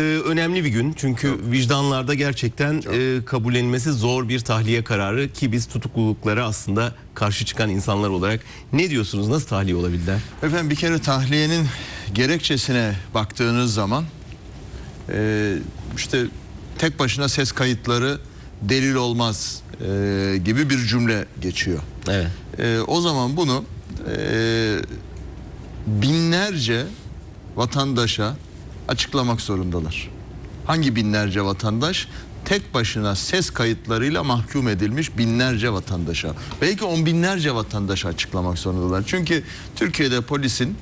Ee, önemli bir gün çünkü vicdanlarda gerçekten e, kabullenmesi zor bir tahliye kararı ki biz tutukluluklara aslında karşı çıkan insanlar olarak ne diyorsunuz nasıl tahliye olabildiler? Efendim bir kere tahliyenin gerekçesine baktığınız zaman e, işte tek başına ses kayıtları delil olmaz e, gibi bir cümle geçiyor. Evet. E, o zaman bunu e, binlerce vatandaşa açıklamak zorundalar. Hangi binlerce vatandaş? Tek başına ses kayıtlarıyla mahkum edilmiş binlerce vatandaşa. Belki on binlerce vatandaşa açıklamak zorundalar. Çünkü Türkiye'de polisin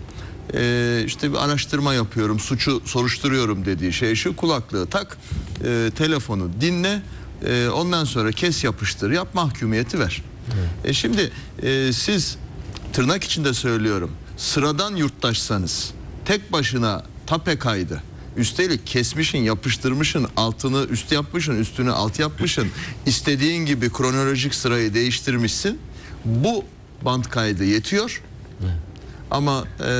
e, işte bir araştırma yapıyorum, suçu soruşturuyorum dediği şey şu kulaklığı tak, e, telefonu dinle, e, ondan sonra kes yapıştır, yap mahkumiyeti ver. E şimdi e, siz tırnak içinde söylüyorum sıradan yurttaşsanız tek başına tape kaydı üstelik kesmişin yapıştırmışın altını üst yapmışın üstünü alt yapmışın istediğin gibi kronolojik sırayı değiştirmişsin bu band kaydı yetiyor ama e,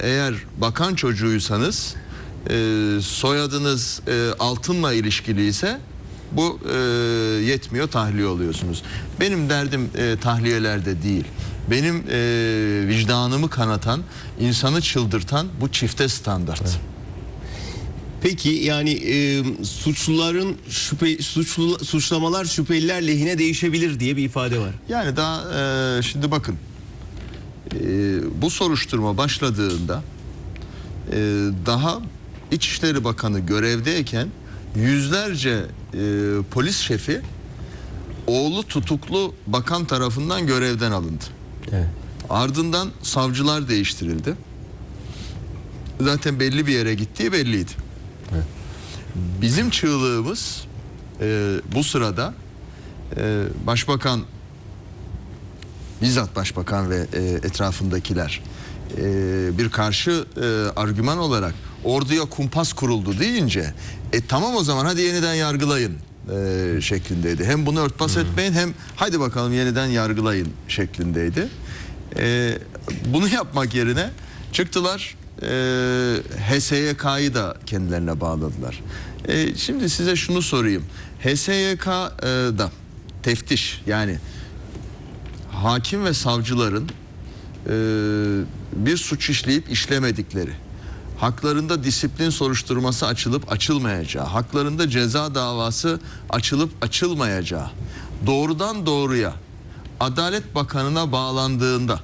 eğer bakan çocuğuysanız e, soyadınız e, altınla ilişkiliyse bu e, yetmiyor tahliye oluyorsunuz. Benim derdim e, tahliyelerde değil. Benim e, vicdanımı kanatan, insanı çıldırtan bu çifte standart. Peki yani e, suçluların şüphe suçlu suçlamalar şüpheliler lehine değişebilir diye bir ifade var. Yani daha e, şimdi bakın e, bu soruşturma başladığında e, daha İçişleri Bakanı görevdeyken yüzlerce e, polis şefi oğlu tutuklu bakan tarafından görevden alındı. Evet. Ardından savcılar değiştirildi. Zaten belli bir yere gittiği belliydi. Bizim çığlığımız e, bu sırada e, başbakan bizzat başbakan ve e, etrafındakiler e, bir karşı e, argüman olarak orduya kumpas kuruldu deyince e tamam o zaman hadi yeniden yargılayın e, şeklindeydi. Hem bunu örtbas etmeyin hem hadi bakalım yeniden yargılayın şeklindeydi. E, bunu yapmak yerine çıktılar e, HSYK'yı da kendilerine bağladılar. E, şimdi size şunu sorayım. HSYK'da teftiş yani hakim ve savcıların e, bir suç işleyip işlemedikleri, haklarında disiplin soruşturması açılıp açılmayacağı, haklarında ceza davası açılıp açılmayacağı, doğrudan doğruya Adalet Bakanı'na bağlandığında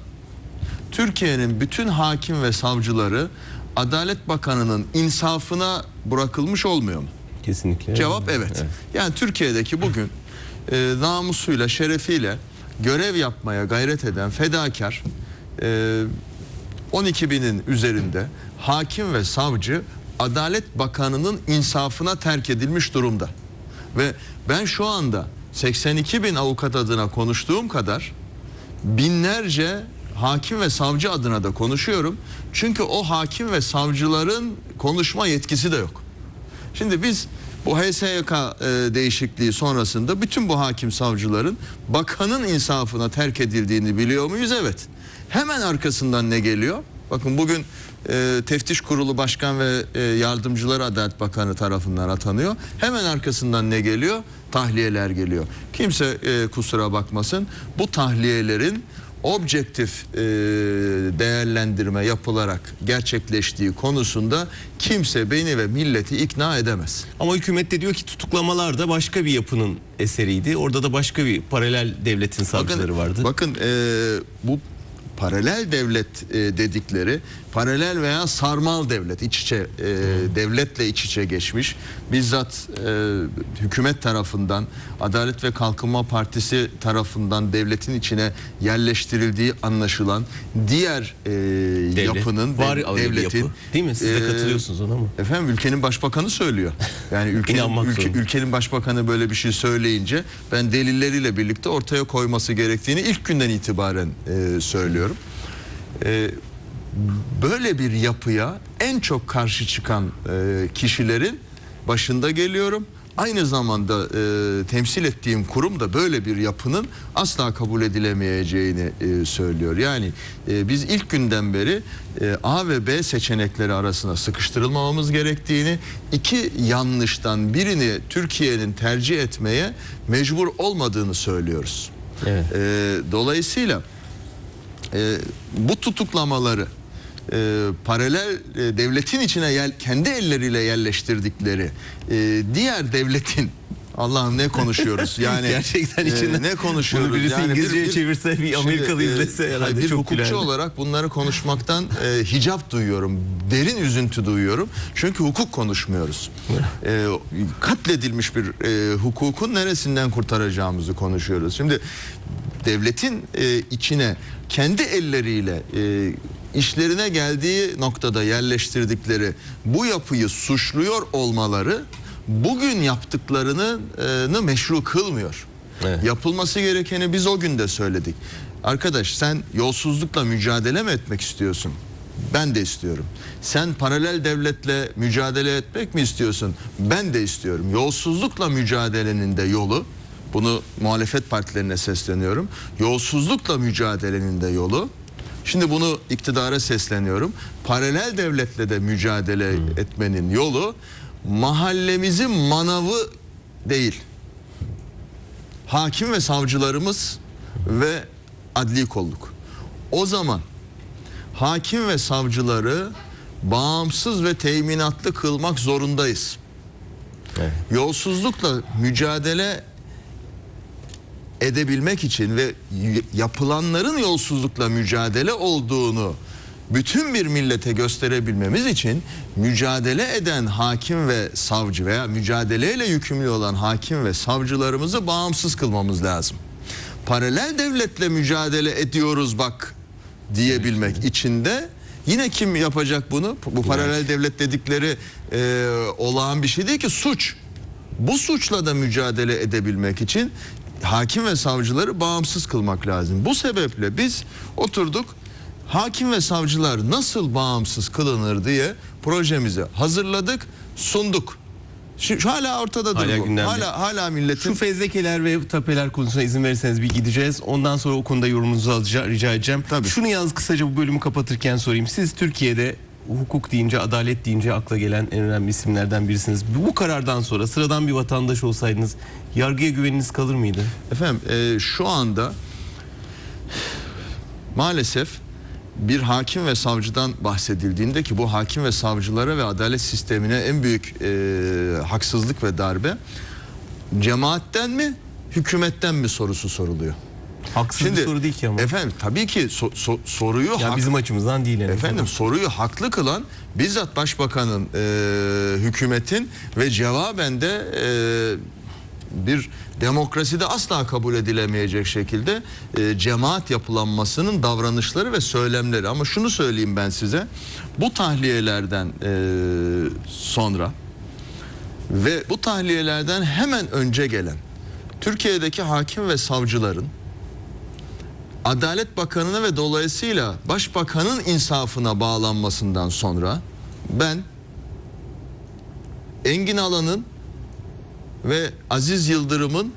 Türkiye'nin bütün hakim ve savcıları Adalet Bakanı'nın insafına bırakılmış olmuyor mu? Kesinlikle. Cevap evet. Yani Türkiye'deki bugün e, namusuyla, şerefiyle görev yapmaya gayret eden fedakar e, 12 binin üzerinde hakim ve savcı Adalet Bakanı'nın insafına terk edilmiş durumda. Ve ben şu anda 82 bin avukat adına konuştuğum kadar binlerce hakim ve savcı adına da konuşuyorum. Çünkü o hakim ve savcıların konuşma yetkisi de yok. Şimdi biz bu HSYK e, değişikliği sonrasında bütün bu hakim savcıların bakanın insafına terk edildiğini biliyor muyuz? Evet. Hemen arkasından ne geliyor? Bakın bugün e, teftiş kurulu başkan ve e, yardımcıları Adalet Bakanı tarafından atanıyor. Hemen arkasından ne geliyor? Tahliyeler geliyor. Kimse e, kusura bakmasın. Bu tahliyelerin objektif e, değerlendirme yapılarak gerçekleştiği konusunda kimse beni ve milleti ikna edemez. Ama hükümet de diyor ki tutuklamalar da başka bir yapının eseriydi. Orada da başka bir paralel devletin savcıları vardı. Bakın e, bu paralel devlet e, dedikleri paralel veya sarmal devlet iç içe e, devletle iç içe geçmiş bizzat e, hükümet tarafından Adalet ve Kalkınma Partisi tarafından devletin içine yerleştirildiği anlaşılan diğer e, Devlet. yapının var dev- devletin yapı. Değil mi? Siz de e, katılıyorsunuz ona mı? Efendim ülkenin başbakanı söylüyor. Yani ülkenin, ülke- ülkenin başbakanı böyle bir şey söyleyince ben delilleriyle birlikte ortaya koyması gerektiğini ilk günden itibaren e, söylüyorum. E, böyle bir yapıya en çok karşı çıkan e, kişilerin başında geliyorum. aynı zamanda e, temsil ettiğim kurum da böyle bir yapının asla kabul edilemeyeceğini e, söylüyor. Yani e, biz ilk günden beri e, A ve B seçenekleri arasına sıkıştırılmamamız gerektiğini, iki yanlıştan birini Türkiye'nin tercih etmeye mecbur olmadığını söylüyoruz. Evet. E, dolayısıyla e, bu tutuklamaları e, paralel e, devletin içine yel, kendi elleriyle yerleştirdikleri e, diğer devletin Allah'ım ne konuşuyoruz? Yani Gerçekten e, içinde ne konuşuyoruz? Bunu birisi yani İngilizceye çevirse, bir Amerikalı Şimdi, e, izlese herhalde bir çok hukukçu gülerdi. olarak bunları konuşmaktan e, hicap duyuyorum. Derin üzüntü duyuyorum. Çünkü hukuk konuşmuyoruz. E, katledilmiş bir e, hukukun neresinden kurtaracağımızı konuşuyoruz. Şimdi devletin e, içine kendi elleriyle e, işlerine geldiği noktada yerleştirdikleri bu yapıyı suçluyor olmaları bugün yaptıklarını e, meşru kılmıyor. Evet. Yapılması gerekeni biz o gün de söyledik. Arkadaş sen yolsuzlukla mücadele mi etmek istiyorsun? Ben de istiyorum. Sen paralel devletle mücadele etmek mi istiyorsun? Ben de istiyorum. Yolsuzlukla mücadelenin de yolu bunu muhalefet partilerine sesleniyorum. Yolsuzlukla mücadelenin de yolu. Şimdi bunu iktidara sesleniyorum. Paralel devletle de mücadele etmenin yolu mahallemizin manavı değil hakim ve savcılarımız ve adli kolluk. O zaman hakim ve savcıları bağımsız ve teminatlı kılmak zorundayız. Evet. Yolsuzlukla mücadele edebilmek için ve yapılanların yolsuzlukla mücadele olduğunu bütün bir millete gösterebilmemiz için mücadele eden hakim ve savcı veya mücadeleyle yükümlü olan hakim ve savcılarımızı bağımsız kılmamız lazım. Paralel devletle mücadele ediyoruz bak diyebilmek için de yine kim yapacak bunu? Bu paralel devlet dedikleri e, olağan bir şey değil ki suç. Bu suçla da mücadele edebilmek için hakim ve savcıları bağımsız kılmak lazım. Bu sebeple biz oturduk hakim ve savcılar nasıl bağımsız kılınır diye projemizi hazırladık, sunduk. Şu, şu hala ortadadır Hala bu. gündemde. Hala hala milletin Şu fezlekeler ve tapeler konusuna izin verirseniz bir gideceğiz. Ondan sonra o konuda yorumunuzu alacağım, rica edeceğim. Tabii. Şunu yalnız kısaca bu bölümü kapatırken sorayım. Siz Türkiye'de hukuk deyince, adalet deyince akla gelen en önemli isimlerden birisiniz. Bu karardan sonra sıradan bir vatandaş olsaydınız yargıya güveniniz kalır mıydı? Efendim e, şu anda maalesef bir hakim ve savcıdan bahsedildiğinde ki bu hakim ve savcılara ve adalet sistemine en büyük e, haksızlık ve darbe cemaatten mi hükümetten mi sorusu soruluyor. Haksız bir soru değil ki ama. Efendim tabii ki so- so- soruyu ya hak- bizim açımızdan değil. azından. Efendim soruyu haklı kılan bizzat başbakanın, e, hükümetin ve cevaben de e, bir demokraside asla kabul edilemeyecek şekilde e, cemaat yapılanmasının davranışları ve söylemleri. Ama şunu söyleyeyim ben size, bu tahliyelerden e, sonra ve bu tahliyelerden hemen önce gelen Türkiye'deki hakim ve savcıların Adalet Bakanı'na ve dolayısıyla Başbakan'ın insafına bağlanmasından sonra ben Engin Alan'ın ve Aziz Yıldırım'ın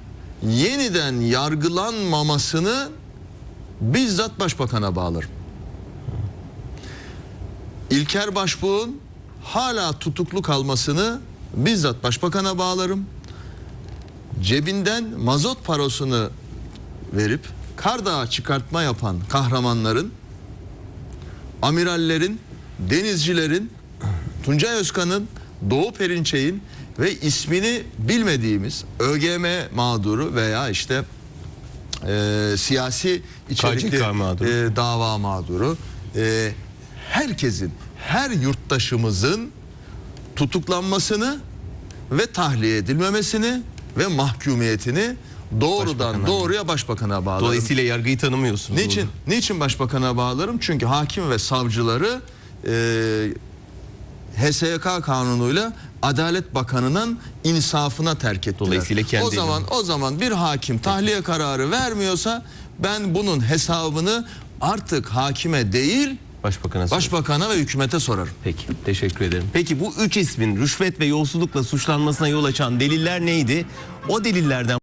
yeniden yargılanmamasını bizzat Başbakan'a bağlarım. İlker Başbuğ'un hala tutuklu kalmasını bizzat Başbakan'a bağlarım. Cebinden mazot parasını verip Kardağa çıkartma yapan kahramanların, amirallerin, denizcilerin, Tuncay Özkan'ın, Doğu Perinçek'in ve ismini bilmediğimiz ÖGM mağduru veya işte e, siyasi içerikli mağduru. e, dava mağduru e, herkesin, her yurttaşımızın tutuklanmasını ve tahliye edilmemesini ve mahkumiyetini doğrudan Başbakan'a. doğruya başbakana bağlarım. Dolayısıyla yargıyı tanımıyorsunuz. Niçin? Niçin başbakana bağlarım? Çünkü hakim ve savcıları e, HSYK kanunuyla Adalet Bakanı'nın insafına terk ettiler. Dolayısıyla kendi o zaman o zaman bir hakim tahliye kararı vermiyorsa ben bunun hesabını artık hakime değil Başbakan'a. Başbakana ve hükümete sorarım. Peki teşekkür ederim. Peki bu üç ismin rüşvet ve yolsuzlukla suçlanmasına yol açan deliller neydi? O delillerden